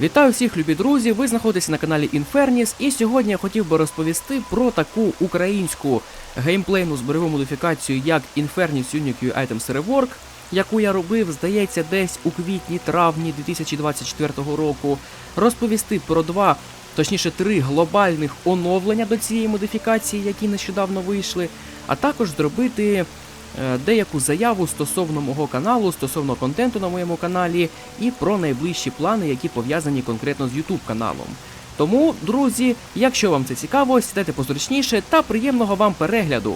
Вітаю всіх, любі друзі! Ви знаходитесь на каналі Infernis, і сьогодні я хотів би розповісти про таку українську геймплейну збройову модифікацію, як Infernis Unique Items Rework, яку я робив, здається, десь у квітні-травні 2024 року. Розповісти про два, точніше, три глобальних оновлення до цієї модифікації, які нещодавно вийшли, а також зробити деяку заяву стосовно мого каналу, стосовно контенту на моєму каналі і про найближчі плани, які пов'язані конкретно з YouTube каналом. Тому, друзі, якщо вам це цікаво, сідайте позручніше та приємного вам перегляду.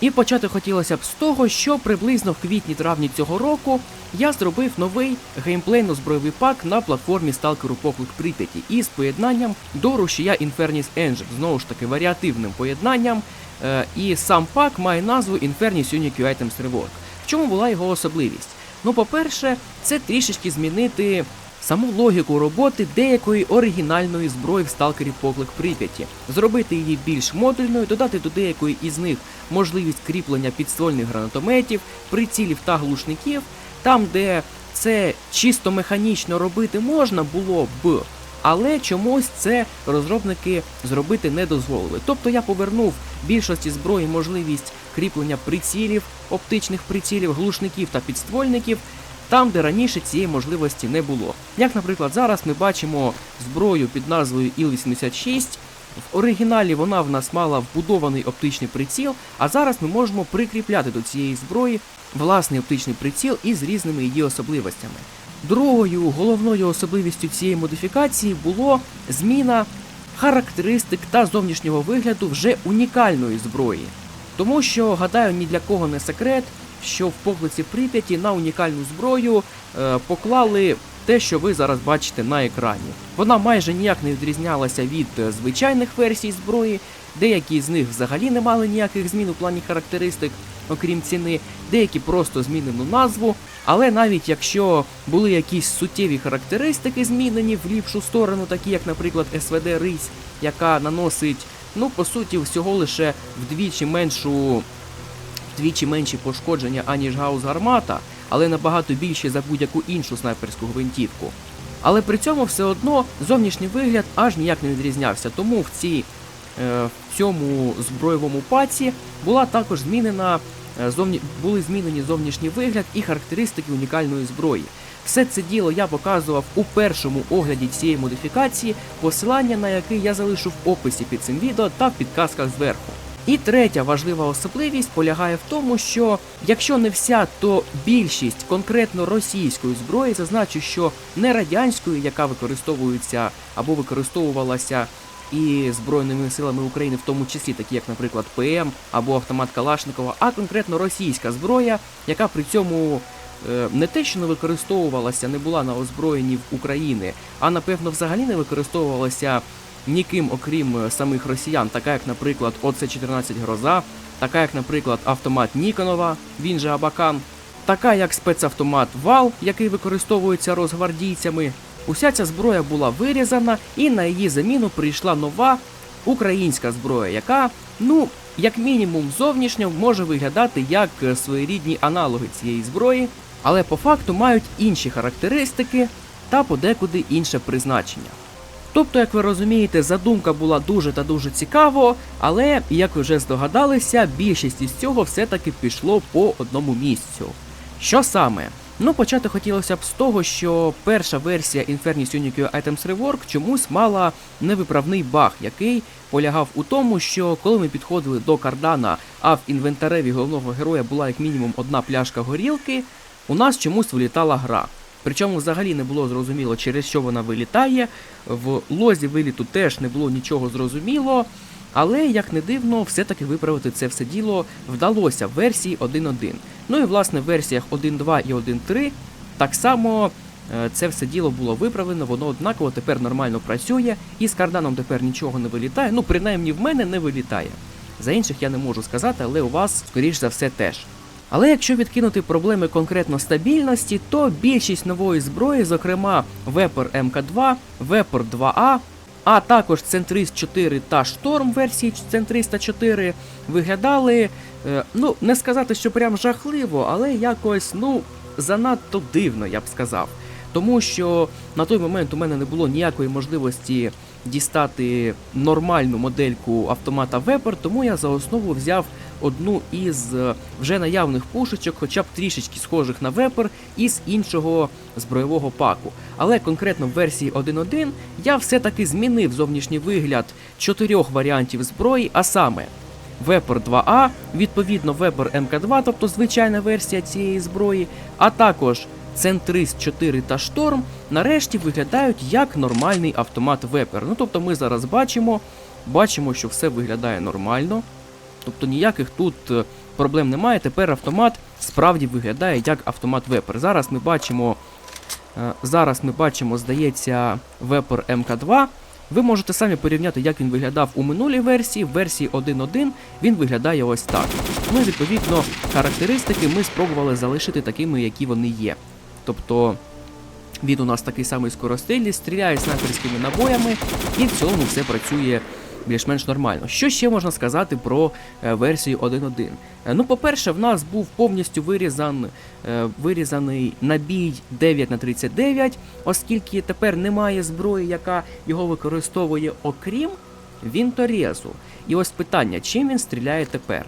І почати хотілося б з того, що приблизно в квітні-травні цього року я зробив новий геймплейно-збройовий пак на платформі Stalker Поклик Прип'яті із поєднанням до рушія Infernis Engine, знову ж таки варіативним поєднанням. Е, і сам пак має назву Infernis Unique Items Rework. В чому була його особливість? Ну, по-перше, це трішечки змінити саму логіку роботи деякої оригінальної зброї в сталкері Поклик Прип'яті, зробити її більш модульною, додати до деякої із них можливість кріплення підствольних гранатометів, прицілів та глушників, там, де це чисто механічно робити можна було б. Але чомусь це розробники зробити не дозволили. Тобто я повернув більшості зброї можливість кріплення прицілів, оптичних прицілів, глушників та підствольників там, де раніше цієї можливості не було. Як, наприклад, зараз ми бачимо зброю під назвою Іл-86. В оригіналі вона в нас мала вбудований оптичний приціл, а зараз ми можемо прикріпляти до цієї зброї власний оптичний приціл із різними її особливостями. Другою головною особливістю цієї модифікації було зміна характеристик та зовнішнього вигляду вже унікальної зброї. Тому що, гадаю, ні для кого не секрет, що в поклиці Прип'яті на унікальну зброю е, поклали те, що ви зараз бачите на екрані. Вона майже ніяк не відрізнялася від е, звичайних версій зброї, деякі з них взагалі не мали ніяких змін у плані характеристик, окрім ціни, деякі просто змінену назву. Але навіть якщо були якісь суттєві характеристики змінені в ліпшу сторону, такі як, наприклад, СВД Рись, яка наносить, ну по суті, всього лише вдвічі меншу вдвічі менші пошкодження, аніж гаус гармата, але набагато більші за будь-яку іншу снайперську гвинтівку. Але при цьому все одно зовнішній вигляд аж ніяк не відрізнявся. Тому в цій е, в цьому збройовому паці була також змінена е, зовні, були змінені зовнішній вигляд і характеристики унікальної зброї. Все це діло я показував у першому огляді цієї модифікації, посилання на який я залишу в описі під цим відео та в підказках зверху. І третя важлива особливість полягає в тому, що якщо не вся, то більшість конкретно російської зброї, зазначу, що не радянської, яка використовується або використовувалася і Збройними силами України, в тому числі, такі як, наприклад, ПМ або автомат Калашникова, а конкретно російська зброя, яка при цьому е, не те, що не використовувалася, не була на озброєнні в України, а напевно взагалі не використовувалася ніким, окрім е, самих росіян, така як, наприклад, ОЦ-14 Гроза, така як, наприклад, автомат Ніконова, він же Абакан, така як спецавтомат Вал, який використовується розгвардійцями. Уся ця зброя була вирізана, і на її заміну прийшла нова українська зброя, яка, ну, як мінімум, зовнішньо може виглядати як е, своєрідні аналоги цієї зброї, але по факту мають інші характеристики та подекуди інше призначення. Тобто, як ви розумієте, задумка була дуже та дуже цікаво, але, як ви вже здогадалися, більшість із цього все-таки пішло по одному місцю. Що саме? Ну, почати хотілося б з того, що перша версія Infernis Unique Items Rework чомусь мала невиправний баг, який полягав у тому, що коли ми підходили до кардана, а в інвентареві головного героя була як мінімум одна пляшка горілки, у нас чомусь вилітала гра. Причому взагалі не було зрозуміло, через що вона вилітає. В лозі виліту теж не було нічого зрозуміло. Але, як не дивно, все-таки виправити це все діло вдалося в версії 1.1. Ну і власне в версіях 1.2 і 1.3 так само е, це все діло було виправлено, воно однаково тепер нормально працює, і з карданом тепер нічого не вилітає. Ну, принаймні в мене не вилітає. За інших я не можу сказати, але у вас, скоріш за все, теж. Але якщо відкинути проблеми конкретно стабільності, то більшість нової зброї, зокрема Вепор МК2, Вепор 2А, а також Центрист 4 та Шторм версії Центриста 4 виглядали, е, ну, не сказати, що прям жахливо, але якось, ну, занадто дивно, я б сказав. Тому що на той момент у мене не було ніякої можливості дістати нормальну модельку автомата Вепер, тому я за основу взяв одну із е, вже наявних пушечок, хоча б трішечки схожих на Вепер, із іншого збройового паку. Але конкретно в версії 1.1 я все-таки змінив зовнішній вигляд чотирьох варіантів зброї, а саме Вепер 2А, відповідно Вепер МК2, тобто звичайна версія цієї зброї, а також Центрист 4 та Шторм нарешті виглядають як нормальний автомат Вепер. Ну тобто ми зараз бачимо, бачимо, що все виглядає нормально. Тобто ніяких тут е, проблем немає. Тепер автомат справді виглядає як автомат Вепер. Зараз ми бачимо, е, зараз ми бачимо, здається, Вепер МК2. Ви можете самі порівняти, як він виглядав у минулій версії. В версії 1.1 він виглядає ось так. Ну відповідно характеристики ми спробували залишити такими, які вони є. Тобто він у нас такий самий скоростильний, стріляє снайперськими набоями, і в цілому все працює більш-менш нормально. Що ще можна сказати про е, версію 1.1? Е, Ну, по-перше, в нас був повністю вирізан, е, вирізаний набій 9 на 39 оскільки тепер немає зброї, яка його використовує, окрім вінторезу. І ось питання, чим він стріляє тепер?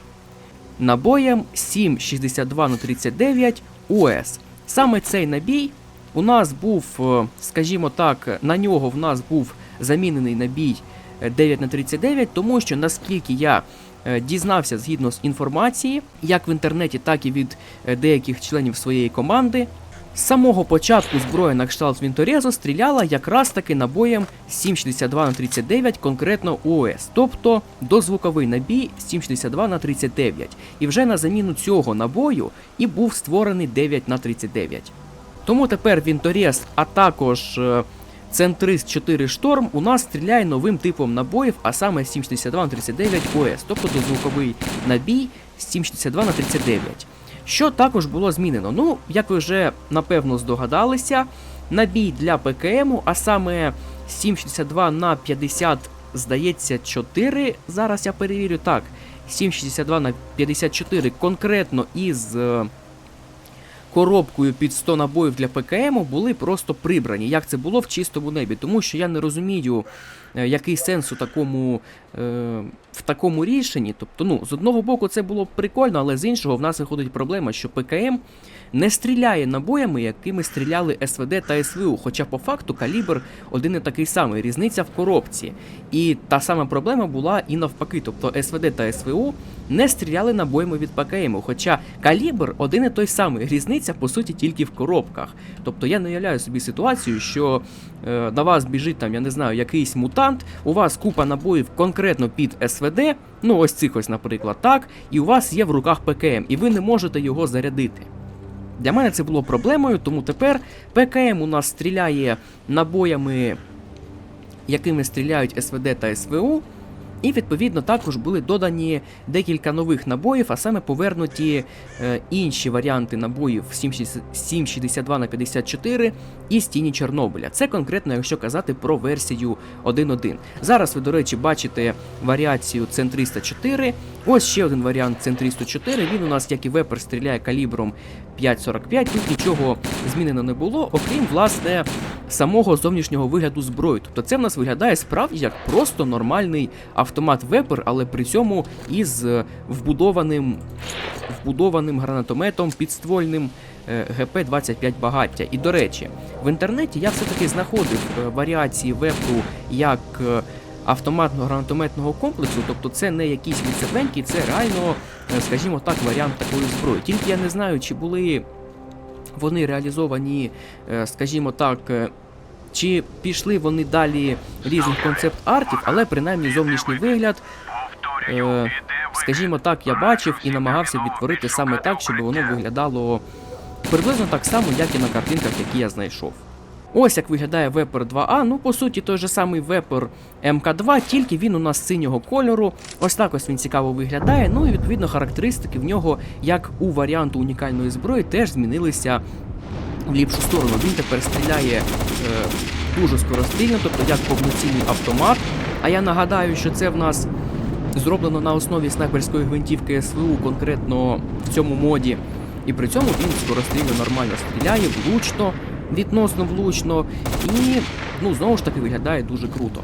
Набоєм 7,62 на 39 УС. Саме цей набій у нас був, е, скажімо так, на нього в нас був замінений набій е, 9 на 39 тому що наскільки я е, дізнався згідно з інформації, як в інтернеті, так і від е, деяких членів своєї команди, з самого початку зброя на кшталт Вінторезо стріляла якраз таки набоєм 7,62 на 39, конкретно ОС, тобто дозвуковий набій 7,62 на 39. І вже на заміну цього набою і був створений 9 на 39. Тому тепер Вінторез, а також е, Центрист 4 Шторм у нас стріляє новим типом набоїв, а саме 7,62 на 39 ОС, тобто дозвуковий набій 7,62 на 39. Що також було змінено? Ну, як ви вже напевно здогадалися, набій для ПКМ, а саме 7,62 на 50, здається, 4. Зараз я перевірю так. 7,62 на 54 конкретно із е, коробкою під 100 набоїв для ПКМ були просто прибрані. Як це було в чистому небі? Тому що я не розумію, який сенс у такому, е, в такому рішенні. Тобто, ну, з одного боку, це було б прикольно, але з іншого в нас виходить проблема, що ПКМ не стріляє набоями, якими стріляли СВД та СВУ. Хоча по факту калібр один і такий самий, різниця в коробці. І та сама проблема була і навпаки. Тобто СВД та СВУ не стріляли набоями від ПКМ, хоча калібр один і той самий, різниця по суті тільки в коробках. Тобто я не уявляю собі ситуацію, що е, на вас біжить там, я не знаю, якийсь мутант, у вас купа набоїв конкретно під СВД, ну ось цих ось, наприклад, так, і у вас є в руках ПКМ, і ви не можете його зарядити. Для мене це було проблемою, тому тепер ПКМ у нас стріляє набоями, якими стріляють СВД та СВУ. І відповідно також були додані декілька нових набоїв, а саме повернуті е, інші варіанти набоїв 7,62 на 54 і з тіні Чорнобиля. Це конкретно, якщо казати про версію 1.1. Зараз ви, до речі, бачите варіацію Центриста 4. Ось ще один варіант Центристу 4. Він у нас, як і вепер, стріляє калібром 5,45. Тут нічого змінено не було, окрім власне самого зовнішнього вигляду зброї. Тобто це в нас виглядає справді як просто нормальний автомат вепер, але при цьому із е, вбудованим, вбудованим гранатометом підствольним. е, ГП-25 багаття. І до речі, в інтернеті я все-таки знаходив е, варіації вепру як автоматного гранатометного комплексу, тобто це не якісь відсепленькі, це реально, скажімо так, варіант такої зброї. Тільки я не знаю, чи були вони реалізовані, е, скажімо так, е, чи пішли вони далі різних концепт-артів, але принаймні зовнішній вигляд, е, скажімо так, я бачив і намагався відтворити саме так, щоб воно виглядало приблизно так само, як і на картинках, які я знайшов. Ось як виглядає Вепер 2А. Ну, по суті, той же самий Вепер МК2, тільки він у нас синього кольору. Ось так ось він цікаво виглядає. Ну і відповідно характеристики в нього, як у варіанту унікальної зброї, теж змінилися в ліпшу сторону. Він тепер стріляє е, дуже скорострільно, тобто як повноцінний автомат. А я нагадаю, що це в нас зроблено на основі снайперської гвинтівки СВУ, конкретно в цьому моді. І при цьому він скорострільно нормально стріляє, влучно, відносно влучно, і ну знову ж таки виглядає дуже круто.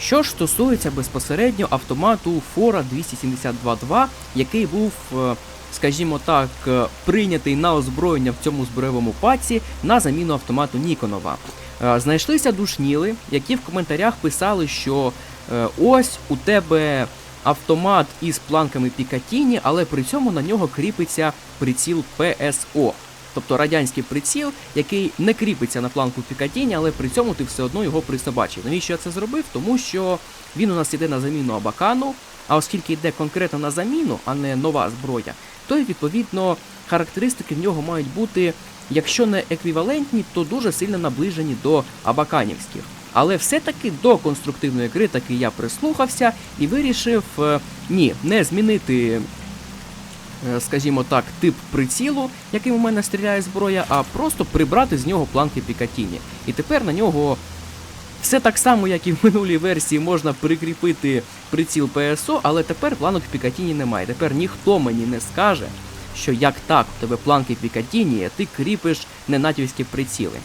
Що ж стосується безпосередньо автомату Фора 272.2, який був, е, скажімо так, е, прийнятий на озброєння в цьому збройовому паці на заміну автомату Ніконова. Е, Знайшлися душніли, які в коментарях писали, що ось у тебе автомат із планками Пікатіні, але при цьому на нього кріпиться приціл ПСО. Тобто радянський приціл, який не кріпиться на планку Пікатіні, але при цьому ти все одно його присобачив. Навіщо я це зробив? Тому що він у нас йде на заміну Абакану, а оскільки йде конкретно на заміну, а не нова зброя, то й відповідно характеристики в нього мають бути, якщо не еквівалентні, то дуже сильно наближені до абаканівських. Але все-таки до конструктивної гри таки я прислухався і вирішив е, ні, не змінити скажімо так, тип прицілу, яким у мене стріляє зброя, а просто прибрати з нього планки Пікатіні. І тепер на нього все так само, як і в минулій версії, можна прикріпити приціл ПСО, але тепер планок Пікатіні немає. Тепер ніхто мені не скаже, що як так, у тебе планки Пікатіні, ти кріпиш ненатівські приціли.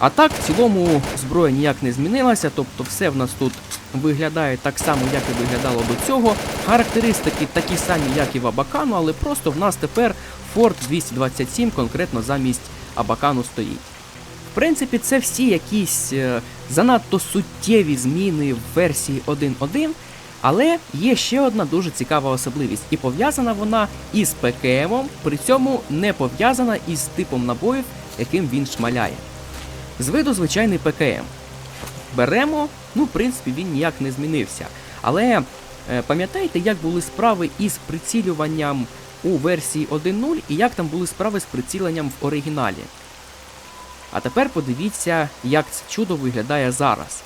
А так, в цілому, зброя ніяк не змінилася, тобто все в нас тут виглядає так само, як і виглядало до цього. Характеристики такі самі, як і в Абакану, але просто в нас тепер Ford 227 конкретно замість Абакану стоїть. В принципі, це всі якісь е, занадто суттєві зміни в версії 1.1, але є ще одна дуже цікава особливість, і пов'язана вона із ПКМом, при цьому не пов'язана із типом набоїв, яким він шмаляє. З виду звичайний ПКМ. Беремо, ну, в принципі, він ніяк не змінився. Але е, пам'ятаєте, як були справи із прицілюванням у версії 1.0 і як там були справи з приціленням в оригіналі? А тепер подивіться, як це чудо виглядає зараз.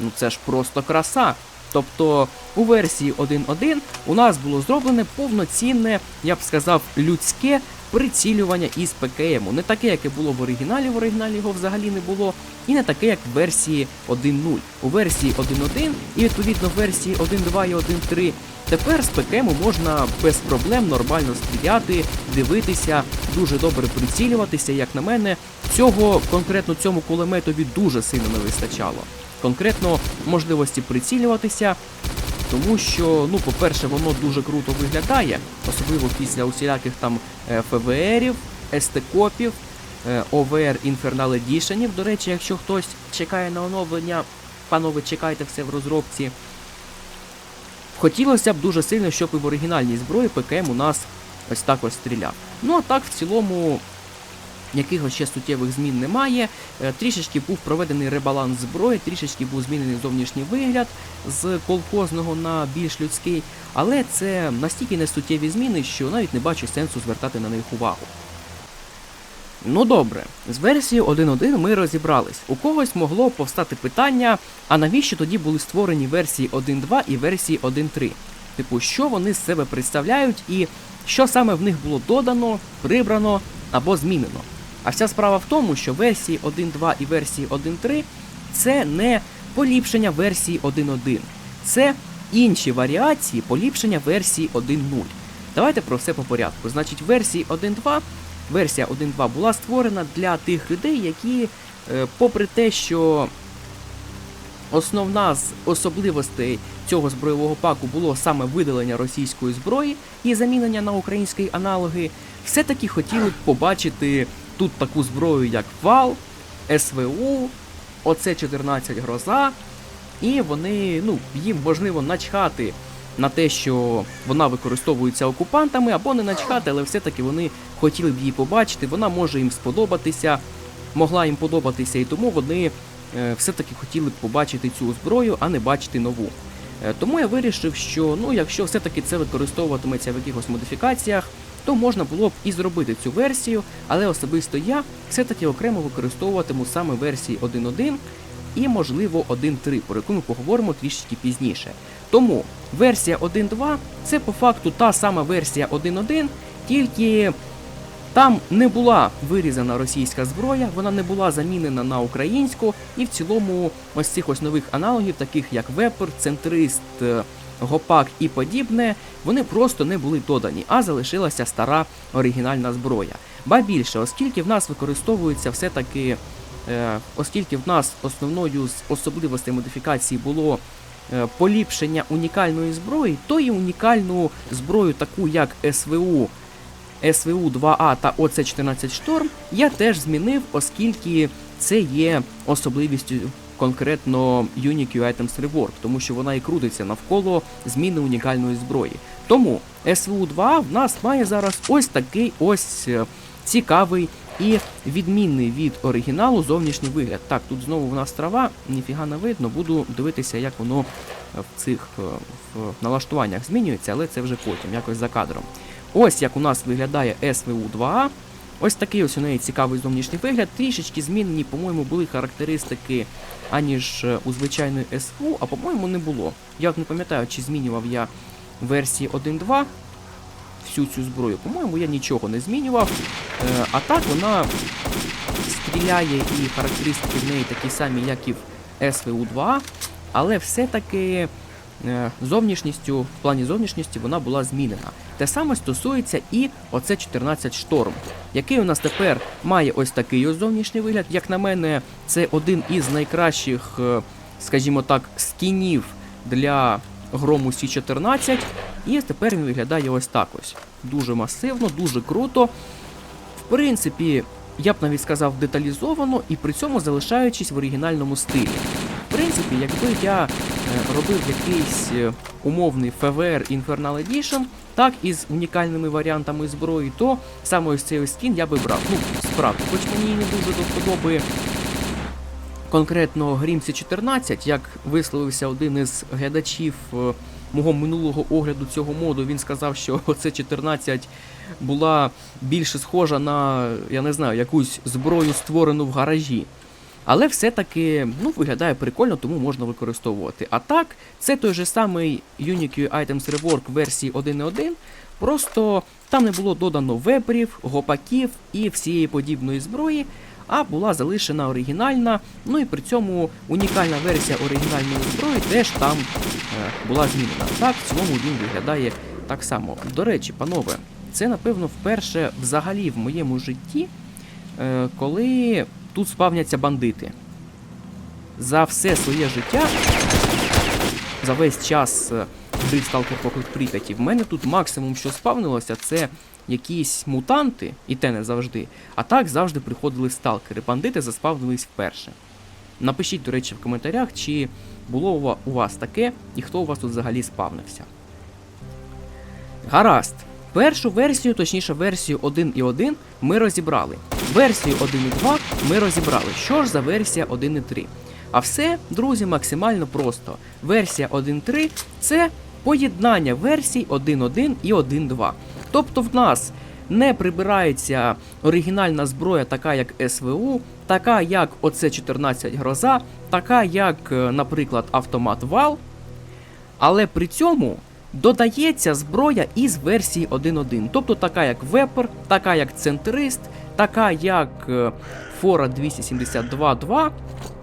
Ну це ж просто краса. Тобто у версії 1.1 у нас було зроблене повноцінне, я б сказав, людське прицілювання із ПКМу. Не таке, яке було в оригіналі, в оригіналі його взагалі не було, і не таке, як в версії 1.0. У версії 1.1 і відповідно в версії 1.2 і 1.3 тепер з ПКМу можна без проблем нормально стріляти, дивитися, дуже добре прицілюватися. Як на мене, цього конкретно цьому кулеметові дуже сильно не вистачало. Конкретно можливості прицілюватися, тому що, ну, по-перше, воно дуже круто виглядає, особливо після усіляких там е, ФВРів, СТ-копів, е, Infernal Edition. До речі, якщо хтось чекає на оновлення, панове, чекайте все в розробці. Хотілося б дуже сильно, щоб і в оригінальній зброї ПКМ у нас ось так ось стріляв. Ну а так, в цілому, якихось ще суттєвих змін немає. Е, Трішечки був проведений ребаланс зброї, трішечки був змінений зовнішній вигляд з колхозного на більш людський, але це настільки несуттєві зміни, що навіть не бачу сенсу звертати на них увагу. Ну добре, з версією 1.1 ми розібрались. У когось могло повстати питання, а навіщо тоді були створені версії 1.2 і версії 1.3? Типу, що вони з себе представляють і що саме в них було додано, прибрано або змінено. А вся справа в тому, що версії 1.2 і версії 1.3 це не поліпшення версії 1.1, це інші варіації поліпшення версії 1.0. Давайте про все по порядку. Значить, версії 1.2 версія 1.2 була створена для тих людей, які, е, попри те, що основна з особливостей цього збройового паку було саме видалення російської зброї і замінення на українські аналоги, все-таки хотіли б побачити тут таку зброю, як ВАЛ, СВУ, оце 14 гроза, і вони, ну, їм можливо начхати на те, що вона використовується окупантами, або не начхати, але все-таки вони хотіли б її побачити. Вона може їм сподобатися, могла їм подобатися, і тому вони е, все-таки хотіли б побачити цю зброю, а не бачити нову. Е, Тому я вирішив, що ну, якщо все-таки це використовуватиметься в якихось модифікаціях, то можна було б і зробити цю версію, але особисто я все-таки окремо використовуватиму саме версії 1.1 і, можливо, 1.3, про яку ми поговоримо трішечки пізніше. Тому версія 1.2 це по факту та сама версія 1.1, тільки Там не була вирізана російська зброя, вона не була замінена на українську, і в цілому ось цих ось нових аналогів, таких як Вепер, Центрист, Гопак і подібне, вони просто не були додані, а залишилася стара оригінальна зброя. Ба більше, оскільки в нас використовується все-таки, е, оскільки в нас основною з особливостей модифікації було е, поліпшення унікальної зброї, то і унікальну зброю, таку як СВУ, СВУ 2А та ОЦ-14 Шторм, я теж змінив, оскільки це є особливістю конкретно Unique Items Rework, тому що вона і крутиться навколо зміни унікальної зброї. Тому СВУ 2 в нас має зараз ось такий ось е, цікавий і відмінний від оригіналу зовнішній вигляд. Так, тут знову в нас трава, ніфіга не видно, буду дивитися, як воно е, в цих е, в налаштуваннях змінюється, але це вже потім, якось за кадром. Ось як у нас виглядає СВУ 2А. Ось такий ось у неї цікавий зовнішній вигляд. Трішечки змінені, по-моєму, були характеристики, аніж е, у звичайної СВУ, а по-моєму не було. Я от не пам'ятаю, чи змінював я версії 1.2 всю цю зброю. По-моєму, я нічого не змінював. Е, а так вона стріляє і характеристики в неї такі самі, як і в СВУ 2, але все-таки зовнішністю, в плані зовнішності вона була змінена. Те саме стосується і оце 14 шторм, який у нас тепер має ось такий ось зовнішній вигляд. Як на мене, це один із найкращих, е, скажімо так, скінів для грому Сі 14 І тепер він виглядає ось так ось. Дуже масивно, дуже круто. В принципі, я б навіть сказав деталізовано і при цьому залишаючись в оригінальному стилі. В принципі, якби я е, робив якийсь е, умовний FVR Infernal Edition, так із унікальними варіантами зброї, то саме ось цей скін я би брав. Ну, справді, хоч мені не дуже до конкретно Грімсі 14, як висловився один із глядачів е, мого минулого огляду цього моду, він сказав, що оце 14 була більше схожа на, я не знаю, якусь зброю створену в гаражі. Але все-таки ну, виглядає прикольно, тому можна використовувати. А так, це той же самий Unique Items Rework версії 1.1, просто там не було додано вебрів, гопаків і всієї подібної зброї, а була залишена оригінальна, ну і при цьому унікальна версія оригінальної зброї теж там е, була змінена. Так, в цілому він виглядає так само. До речі, панове, це напевно вперше взагалі в моєму житті, е, коли тут спавняться бандити. За все своє життя, за весь час е, гри Stalker Поклик Прип'яті, в мене тут максимум, що спавнилося, це якісь мутанти, і те не завжди. А так завжди приходили сталкери. Бандити заспавнились вперше. Напишіть, до речі, в коментарях, чи було у вас таке, і хто у вас тут взагалі спавнився. Гаразд. Першу версію, точніше версію 1.1 ми розібрали. Версію 1.2 ми розібрали. Що ж за версія 1.3? А все, друзі, максимально просто. Версія 1.3 це поєднання версій 1.1 і 1.2. Тобто в нас не прибирається оригінальна зброя, така як СВУ, така як оце 14 гроза, така як, е, наприклад, автомат Вал. Але при цьому додається зброя із версії 1.1, тобто така як Вепер, така як Центрист, така як е, Фора 272.2,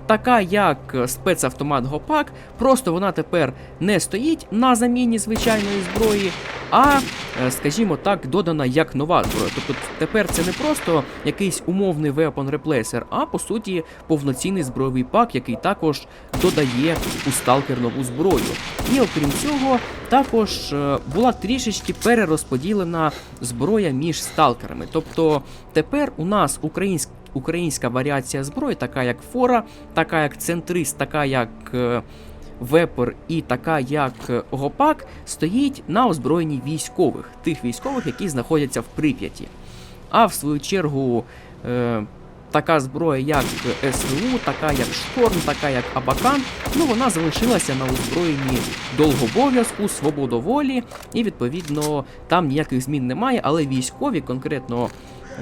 така як е, спецавтомат Гопак. Просто вона тепер не стоїть на заміні звичайної зброї, а, е, скажімо так, додана як нова зброя. Тобто тепер це не просто якийсь умовний weapon replacer, а по суті повноцінний збройовий пак, який також додає у сталкер нову зброю. І окрім цього, також е, була трішечки перерозподілена зброя між сталкерами. Тобто тепер у нас українська Українська варіація зброї, така як Фора, така як Центрист, така як Вепер і така як Гопак, стоїть на озброєнні військових, тих військових, які знаходяться в Прип'яті. А в свою чергу е, така зброя, як СВУ, така як Шторм, така як Абакан, ну вона залишилася на озброєнні довгобов'язку, свободоволі, і відповідно там ніяких змін немає, але військові, конкретно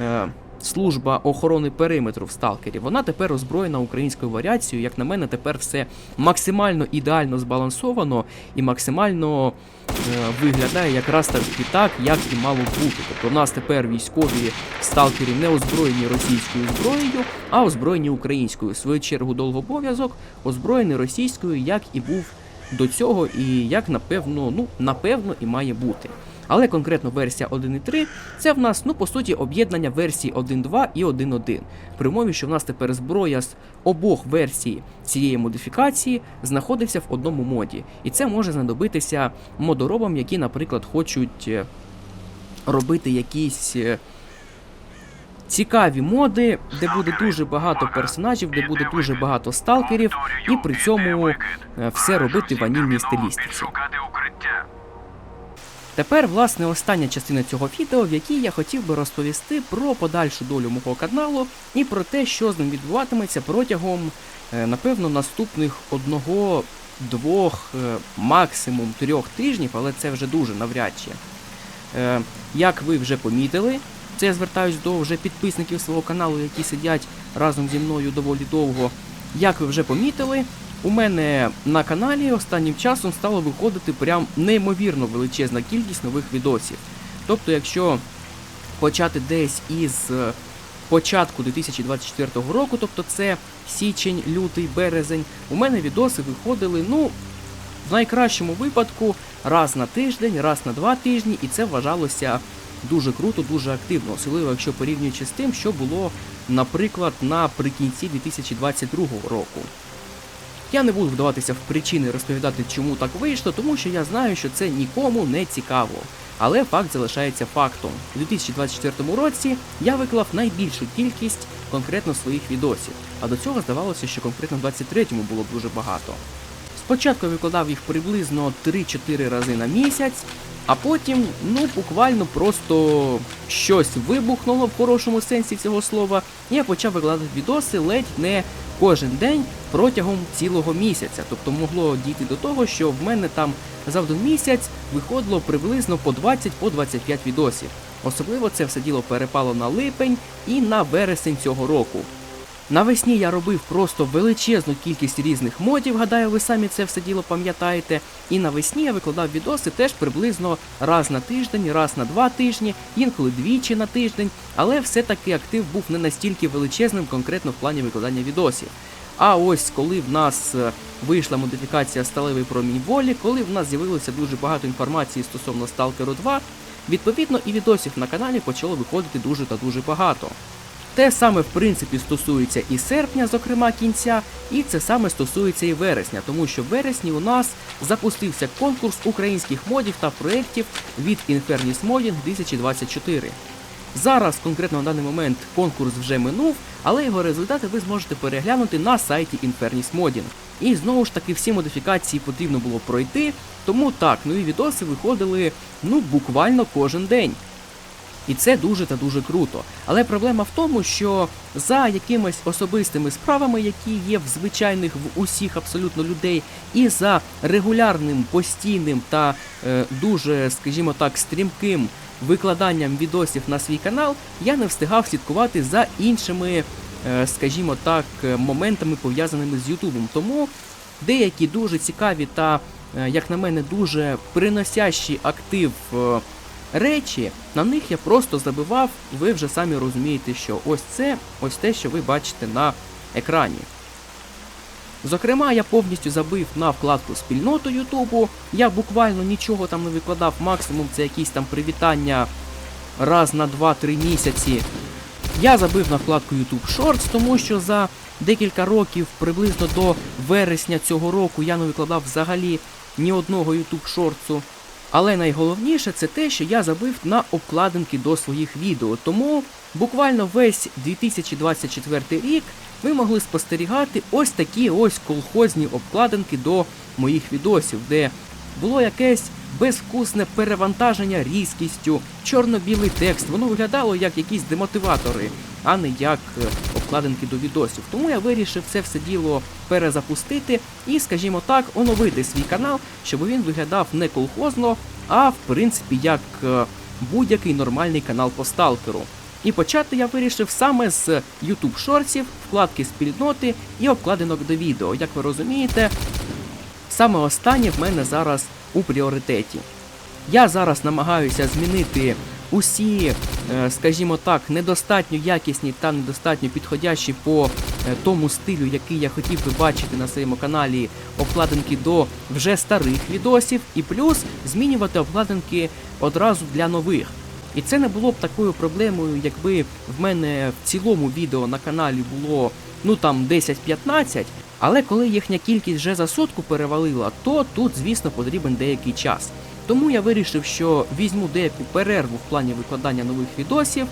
е, служба охорони периметру в сталкері. Вона тепер озброєна українською варіацією. Як на мене, тепер все максимально ідеально збалансовано і максимально е, виглядає якраз так і так, як і мало бути. Тобто у нас тепер військові сталкері не озброєні російською зброєю, а озброєні українською. В свою чергу довгобов'язок озброєний російською, як і був до цього, і як напевно, ну напевно, і має бути. Але конкретно версія 1.3 це в нас, ну по суті, об'єднання версій 1.2 і 1.1. При умові, що в нас тепер зброя з обох версій цієї модифікації знаходиться в одному моді. І це може знадобитися модоробам, які, наприклад, хочуть е, робити якісь. е, Цікаві моди, де буде дуже багато персонажів, де буде дуже багато сталкерів, і при цьому е, все робити в анімній стилістиці. Тепер, власне, остання частина цього відео, в якій я хотів би розповісти про подальшу долю мого каналу і про те, що з ним відбуватиметься протягом, е, напевно, наступних одного, двох, е, максимум трьох тижнів, але це вже дуже навряд чи. Е, Як ви вже помітили, це я звертаюсь до вже підписників свого каналу, які сидять разом зі мною доволі довго. Як ви вже помітили, у мене на каналі останнім часом стало виходити прям неймовірно величезна кількість нових відосів. Тобто, якщо почати десь із е, початку 2024 року, тобто це січень, лютий, березень, у мене відоси виходили, ну, в найкращому випадку раз на тиждень, раз на два тижні, і це вважалося дуже круто, дуже активно, особливо якщо порівнюючи з тим, що було, наприклад, наприкінці 2022 року. Я не буду вдаватися в причини розповідати, чому так вийшло, тому що я знаю, що це нікому не цікаво. Але факт залишається фактом. У 2024 році я виклав найбільшу кількість конкретно своїх відосів, а до цього здавалося, що конкретно в 23-му було дуже багато. Спочатку викладав їх приблизно 3-4 рази на місяць, а потім, ну, буквально просто щось вибухнуло в хорошому сенсі цього слова, і я почав викладати відоси ледь не кожен день протягом цілого місяця. Тобто могло дійти до того, що в мене там за один місяць виходило приблизно по 20 по 25 відосів. Особливо це все діло перепало на липень і на вересень цього року. Навесні я робив просто величезну кількість різних модів, гадаю, ви самі це все діло пам'ятаєте. І навесні я викладав відоси теж приблизно раз на тиждень, раз на два тижні, інколи двічі на тиждень, але все-таки актив був не настільки величезним конкретно в плані викладання відосів. А ось коли в нас е, вийшла модифікація Сталевий промінь волі, коли в нас з'явилося дуже багато інформації стосовно Stalker 2, відповідно і відосів на каналі почало виходити дуже та дуже багато. Те саме в принципі стосується і серпня, зокрема кінця, і це саме стосується і вересня, тому що в вересні у нас запустився конкурс українських модів та проєктів від Infernis Modding 2024. Зараз, конкретно на даний момент, конкурс вже минув, але його результати ви зможете переглянути на сайті Infernis Modding. І знову ж таки всі модифікації потрібно було пройти, тому так, нові відоси виходили ну буквально кожен день. І це дуже та дуже круто. Але проблема в тому, що за якимись особистими справами, які є в звичайних в усіх абсолютно людей, і за регулярним, постійним та е, дуже, скажімо так, стрімким викладанням відосів на свій канал, я не встигав слідкувати за іншими, е, скажімо так, е, моментами пов'язаними з Ютубом. Тому деякі дуже цікаві та, е, як на мене, дуже приносящі актив. е, речі, на них я просто забивав, ви вже самі розумієте, що ось це, ось те, що ви бачите на екрані. Зокрема, я повністю забив на вкладку спільноту Ютубу. Я буквально нічого там не викладав, максимум це якісь там привітання раз на 2-3 місяці. Я забив на вкладку YouTube Shorts, тому що за декілька років, приблизно до вересня цього року, я не викладав взагалі ні одного YouTube шортсу. Але найголовніше це те, що я забив на обкладинки до своїх відео. Тому буквально весь 2024 рік ви могли спостерігати ось такі ось колхозні обкладинки до моїх відосів, де було якесь безвкусне перевантаження різкістю, чорно-білий текст. Воно виглядало як якісь демотиватори, а не як е, обкладинки до відосів. Тому я вирішив це все діло перезапустити і, скажімо так, оновити свій канал, щоб він виглядав не колхозно, а в принципі як е, будь-який нормальний канал по сталкеру. І почати я вирішив саме з YouTube шортів, вкладки спільноти і обкладинок до відео. Як ви розумієте, саме останнє в мене зараз у пріоритеті. Я зараз намагаюся змінити усі, е, скажімо так, недостатньо якісні та недостатньо підходящі по е, тому стилю, який я хотів би бачити на своєму каналі, обкладинки до вже старих відосів, і плюс змінювати обкладинки одразу для нових. І це не було б такою проблемою, якби в мене в цілому відео на каналі було ну там 10-15, але коли їхня кількість вже за сотку перевалила, то тут, звісно, потрібен деякий час. Тому я вирішив, що візьму деяку перерву в плані викладання нових відосів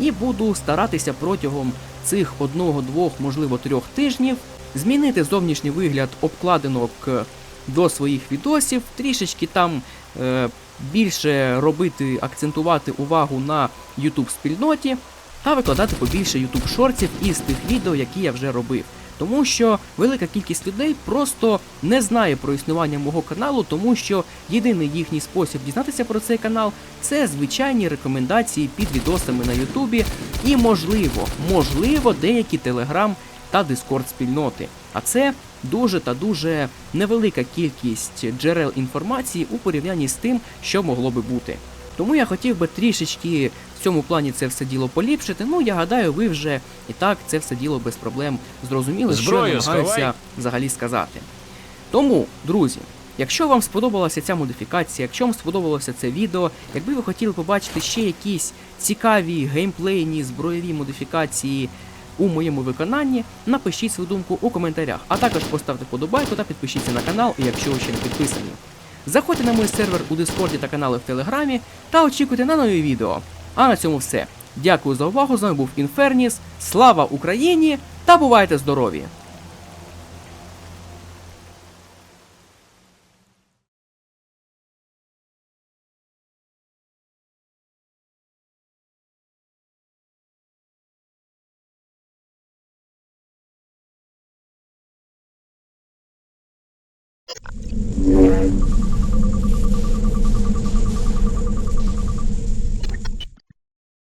і буду старатися протягом цих одного, двох, можливо, трьох тижнів змінити зовнішній вигляд обкладинок е, до своїх відосів, трішечки там е, більше робити, акцентувати увагу на YouTube спільноті та викладати побільше YouTube шортів із тих відео, які я вже робив. Тому що велика кількість людей просто не знає про існування мого каналу, тому що єдиний їхній спосіб дізнатися про цей канал це звичайні рекомендації під відосами на Ютубі і, можливо, можливо, деякі телеграм та дискорд спільноти. А це дуже та дуже невелика кількість джерел інформації у порівнянні з тим, що могло би бути. Тому я хотів би трішечки в цьому плані це все діло поліпшити. Ну я гадаю, ви вже і так це все діло без проблем зрозуміли, що я намагаюся сховай. взагалі сказати. Тому, друзі, якщо вам сподобалася ця модифікація, якщо вам сподобалося це відео, якби ви хотіли побачити ще якісь цікаві геймплейні збройові модифікації у моєму виконанні, напишіть свою думку у коментарях, а також поставте подобайку та підпишіться на канал, якщо ви ще не підписані. Заходьте на мій сервер у Дискорді та канали в Телеграмі та очікуйте на нові відео. А на цьому все. Дякую за увагу. З вами був Інферніс. Слава Україні та бувайте здорові!